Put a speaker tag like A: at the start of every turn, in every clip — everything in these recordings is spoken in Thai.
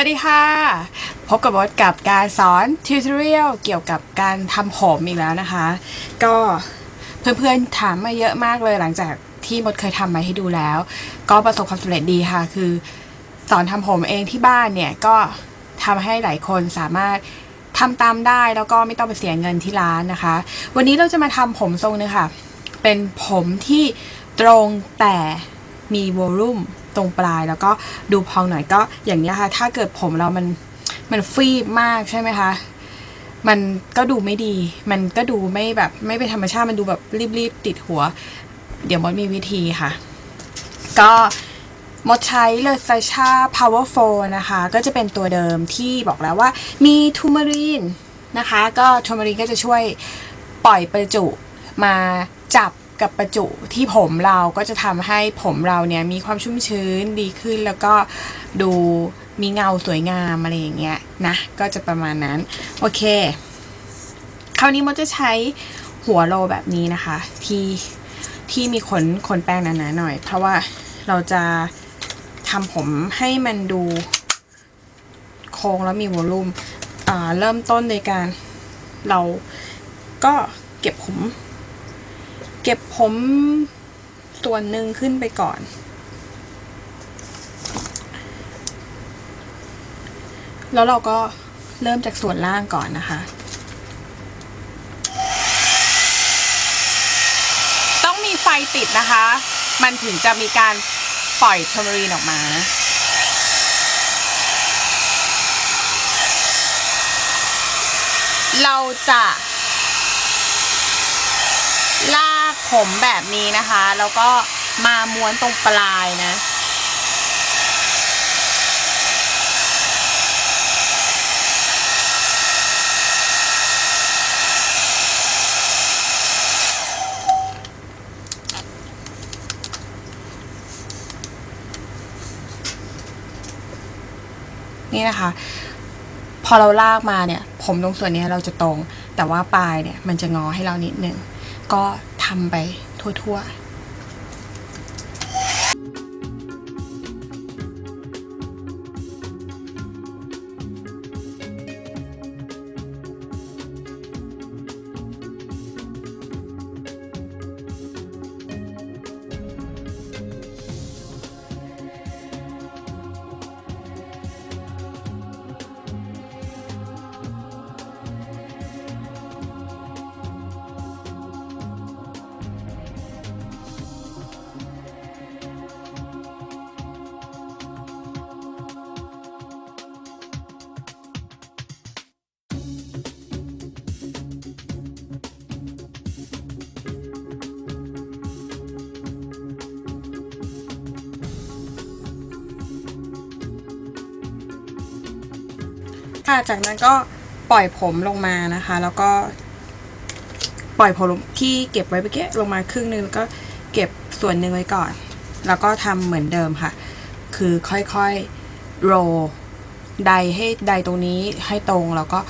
A: วัสดีค่ะ พบกับมดกับการสอนทิวทอเรียลเกี่ยวกับการทำผมอีกแล้วนะคะ ก็เพื่อนๆถามมาเยอะมากเลยหลังจากที่มดเคยทำมาให้ดูแล้ว ก็ประสบความสำเร็จดีค่ะ คือ สอนทำผมเองที่บ้านเนี่ย ก็ทำให้หลายคนสามารถทำตามได้แล้วก็ไม่ต้องไปเสียเงินที่ร้านนะคะ วันนี้เราจะมาทำผมทรงนึงค่ะ เป็นผมที่ตรงแต่มีวอลลุ่ม ตรงปลายแล้วก็ดูพองหน่อยก็อย่างนี้ค่ะ ถ้าเกิดผมเรามันมันฟีบมากใช่ไหมคะ มันก็ดูไม่ดี มันก็ดูไม่แบบไม่เป็นธรรมชาติมันดูแบบรีบๆติดหัว เดี๋ยวมดมีวิธีค่ะ ก็มดใช้เลซาชา Power 4นะคะ ก็จะเป็นตัวเดิมที่บอกแล้วว่ามีทูมารีนนะคะ ก็ทูมารีนก็จะช่วยปล่อยประจุมาจับ กับประจุที่ผมเราก็จะทำให้ผมเราเนี่ยมีความชุ่มชื้นดีขึ้น แล้วก็ดูมีเงาสวยงามอะไรอย่างเงี้ยนะ ก็จะประมาณนั้น โอเค คราวนี้มดจะใช้หัวโลแบบนี้นะคะ ที่ที่มีขนขนแป้งหนาๆหน่อย เพราะว่าเราจะทำผมให้มันดูโค้งแล้วมีวอลลุ่มอ่าเริ่มต้นในการเราก็เก็บผม ก็บผมส่วนหนึ่งขึ้นไปก่อน แล้วเราก็เริ่มจากส่วนล่างก่อนนะคะ ต้องมีไฟติดนะคะ มันถึงจะมีการปล่อยเทอร์มรีนออกมานะเราจะ ลาก ผมแบบนี้นะคะ แล้วก็มาม้วนตรงปลายนะนี่นะคะ พอเราลากมาเนี่ย ผมตรงส่วนนี้เราจะตรง แต่ว่าปลายเนี่ย มันจะงอให้เรานิดนึง ก็ ทำไปทั่วๆ ค่ะจากนั้นก็ปล่อยผมลงมานะคะ แล้วก็ ปล่อยผมที่เก็บไว้เมื่อกี้ลงมาครึ่งนึงแล้วก็เก็บส่วนหนึ่งไว้ก่อน แล้วก็ทำเหมือนเดิมค่ะ คือค่อยๆโรลไดให้ไดตรงนี้ให้ตรงแล้วก็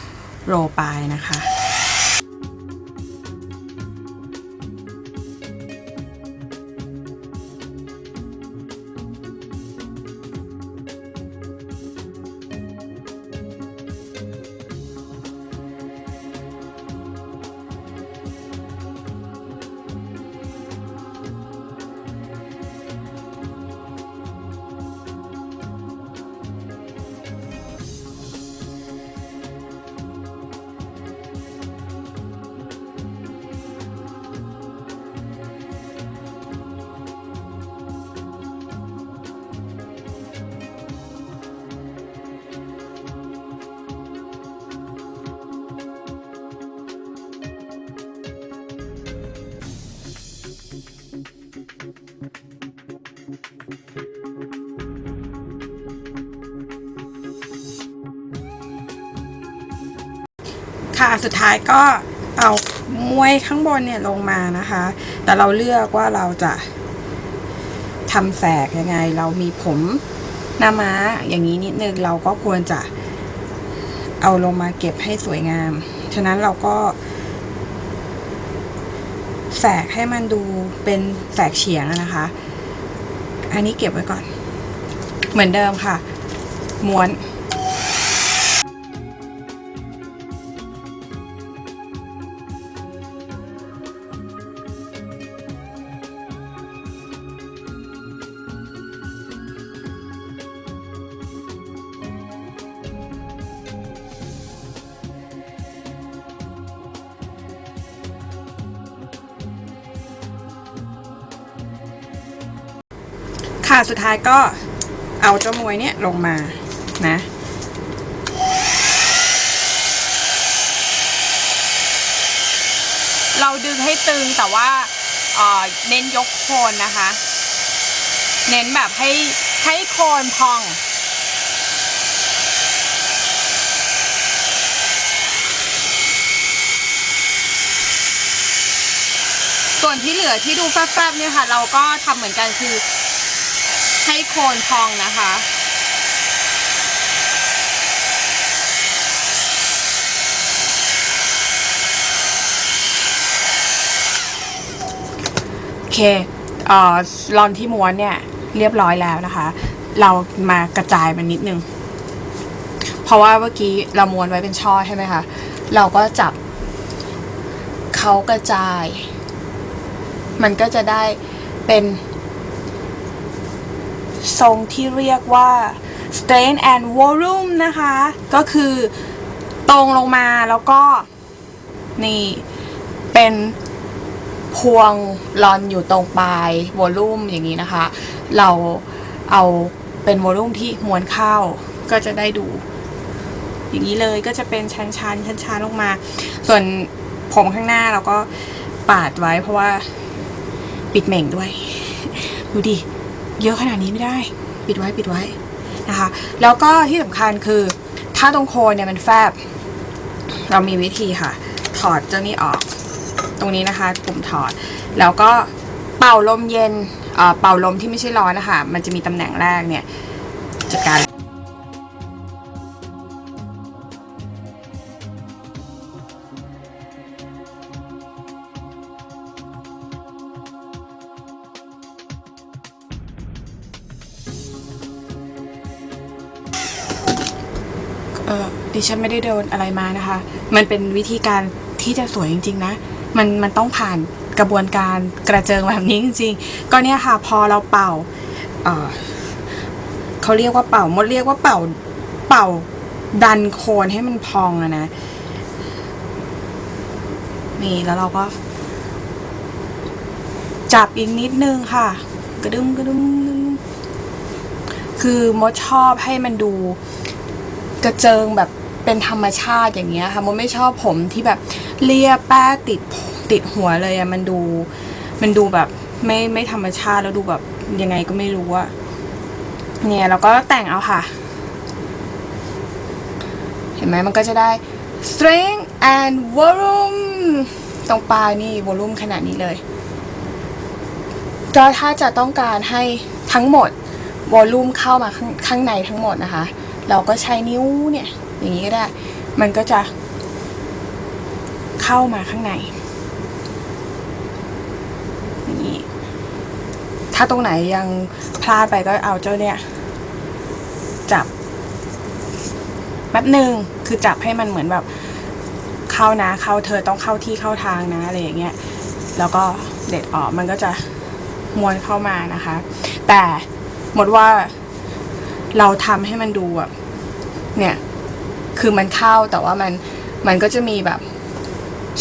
A: โรไปลายนะคะ ค่ะสุดท้ายก็เอามวยข้างบนเนี่ยลงมานะคะ แต่เราเลือกว่าเราจะทำแสกยังไง เรามีผมหน้าม้าอย่างนี้นิดนึงเราก็ควรจะเอาลงมาเก็บให้สวยงาม ฉะนั้นเราก็ แสกให้มันดูเป็นแสกเฉียงนะคะ อันนี้เก็บไว้ก่อน เหมือนเดิมค่ะ ม้วนะสุดท้ายก็เอาเจ้ามวยเนี่ยลงมานะเราดึงให้ตึงแต่ว่าเเน้นยกโคนนะคะ เน้นแบบให้ให้โคนพอง ส่วนที่เหลือที่ดูแฟบๆเนี่ยค่ะ เราก็ทำเหมือนกันคือ ให้โคนพองนะคะโอเคเอ่อลอนที่ม้วนเนี่ยเรียบร้อยแล้วนะคะ เรามากระจายมันนิดนึง เพราะว่าเมื่อกี้เราม้วนไว้เป็นช่อใช่ไหมคะ เราก็จับเขากระจาย มันก็จะได้เป็น ทรงที่เรียกว่า strain and volume นะคะ ก็คือตรงลงมาแล้วก็ นี่ เป็นพวงลอนอยู่ตรงปลายวอลลุ่มอย่างนี้นะคะ เราเอาเป็นวอลลุ่มที่ม้วนเข้าก็จะได้ดู อย่างนี้เลยก็จะเป็นชั้นๆชั้นๆลงมา ส่วนผมข้างหน้าเราก็ปาดไว้เพราะว่าปิดเหม่งด้วย ดูดิ เยอะขนาดนี้ไม่ได้ ปิดไว้ปิดไว้นะคะ แล้วก็ที่สำคัญคือ ถ้าตรงโคนเนี่ยมันแฟบ เรามีวิธีค่ะ ถอดเจ้านี้ออก ตรงนี้นะคะ ปุ่มถอด แล้วก็เป่าลมเย็นเออเป่าลมที่ไม่ใช่ร้อนนะคะ มันจะมีตำแหน่งแรกเนี่ยจัดการ เออดิฉันไม่ได้โดนอะไรมานะคะ มันเป็นวิธีการที่จะสวยจริง ๆ นะ มันมันต้องผ่านกระบวนการกระเจิงแบบนี้จริง ๆ ก็เนี่ยค่ะ พอเราเป่าเออเขาเรียกว่าเป่ามดเรียกว่าเป่าเป่าดันโคนให้มันพองอะนะนี่แล้วเราก็ จับอีกนิดนึงค่ะ กระดึมกระดึมกระดึมคือมดชอบให้มันดู กระเจิงแบบเป็นธรรมชาติอย่างเงี้ยค่ะมันไม่ชอบผมที่แบบเลียแป้ติดติดหัวเลยอะมันดู มันดูแบบไม่ไม่ธรรมชาติแล้วดูแบบยังไงก็ไม่รู้อะเนี่ยเราก็แต่งเอาค่ะ เห็นไหมมันก็จะได้ strength and volume ตรงปลายนี่ volume ขนาดนี้เลยก็ถ้าจะต้องการให้ทั้งหมดวอลลุ่มเข้ามาข้างข้างในทั้งหมดนะคะ เราก็ใช้นิ้วเนี่ย อย่างนี้ก็ได้ มันก็จะเข้ามาข้างในอย่างนี้ถ้าตรงไหนยังพลาดไปก็เอาเจ้าเนี่ย จับแป๊บหนึ่งคือจับให้มันเหมือนแบบเข้านะเข้าเธอต้องเข้าที่เข้าทางนะอะไรอย่างเงี้ยแล้วก็เด็ดออกมันก็จะม้วนเข้ามานะคะ แต่หมดว่าเราทำให้มันดูแบบ เนี่ย คือมันเข้าแต่ว่ามันมันก็จะมีแบบ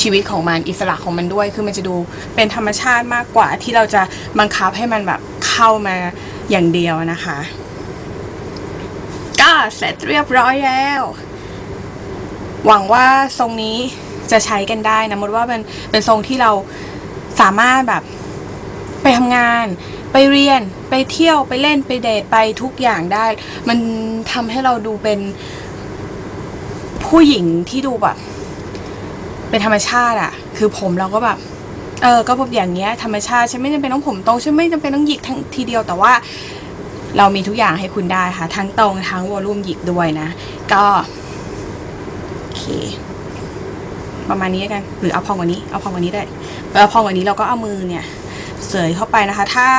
A: ชีวิตของมันอิสระของมันด้วย คือมันจะดูเป็นธรรมชาติมากกว่าที่เราจะบังคับให้มันแบบเข้ามาอย่างเดียวนะคะ ก็เสร็จเรียบร้อยแล้ว หวังว่าทรงนี้จะใช้กันได้นะมดว่าเป็นเป็นทรงที่เราสามารถแบบไปทำงาน ไปเรียนไปเที่ยวไปเล่นไปเดทไปทุกอย่างได้ มันทำให้เราดูเป็นผู้หญิงที่ดูแบบ เป็นธรรมชาติอะคือผมเราก็แบบเออก็แบบอย่างเงี้ยธรรมชาติฉันไม่จำเป็นต้องผมตรงฉันไม่จำเป็นต้องหยิกทั้งทีเดียวแต่ว่า เรามีทุกอย่างให้คุณได้ค่ะ ทั้งตรงทั้งวอลลุ่มหยิกด้วยนะ ก็โอเค ประมาณนี้กัน หรือเอาพองกว่านี้เอาพองกว่านี้ได้เอาพองกว่านี้เราก็เอามือเนี่ย เสยเข้าไปนะคะ ถ้า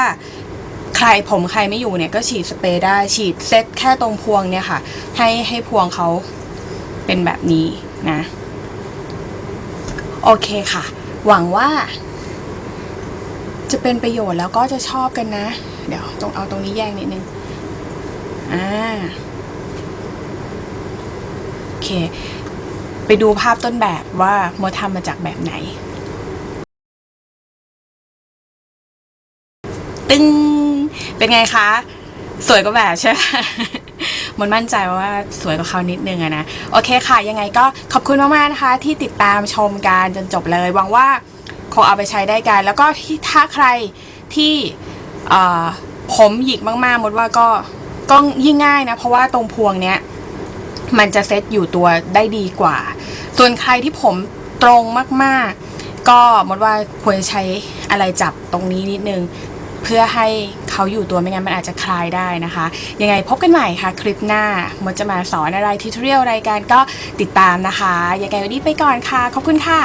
A: ใครผมใครไม่อยู่เนี่ยก็ฉีดสเปรย์ได้ฉีดเซตแค่ตรงพวงเนี่ยค่ะ ให้ให้พวงเขาเป็นแบบนี้นะ โอเคค่ะ หวังว่า จะเป็นประโยชน์แล้วก็จะชอบกันนะ เดี๋ยวต้องเอาตรงนี้แยกนิดนึงอ่าโอเค ไปดูภาพต้นแบบว่าโมทำมาจากแบบไหน ตึงเป็นไงคะ สวยกว่าแบบใช่ไหมมันมั่นใจว่าสวยกว่าเขานิดนึงอะนะ โอเคค่ะ ยังไงก็ขอบคุณมากๆนะคะ ที่ติดตามชมการจนจบเลยหวังว่าคงเอาไปใช้ได้กัน แล้วก็ที่ถ้าใครที่ผมหยิกมากๆมดว่าก็ก็ยิ่งง่ายนะ เพราะว่าตรงพวงเนี้ยมันจะเซตอยู่ตัวได้ดีกว่า ส่วนใครที่ผมตรงมากๆ ก็มดว่าควรใช้อะไรจับตรงนี้นิดนึง เพื่อให้เขาอยู่ตัวไม่งั้นมันอาจจะคลายได้นะคะ ยังไงพบกันใหม่ค่ะคลิปหน้ามดจะมาสอนอะไรทิทเรียลรายการก็ติดตามนะคะยังไงวันนี้ไปก่อนค่ะ ขอบคุณค่ะ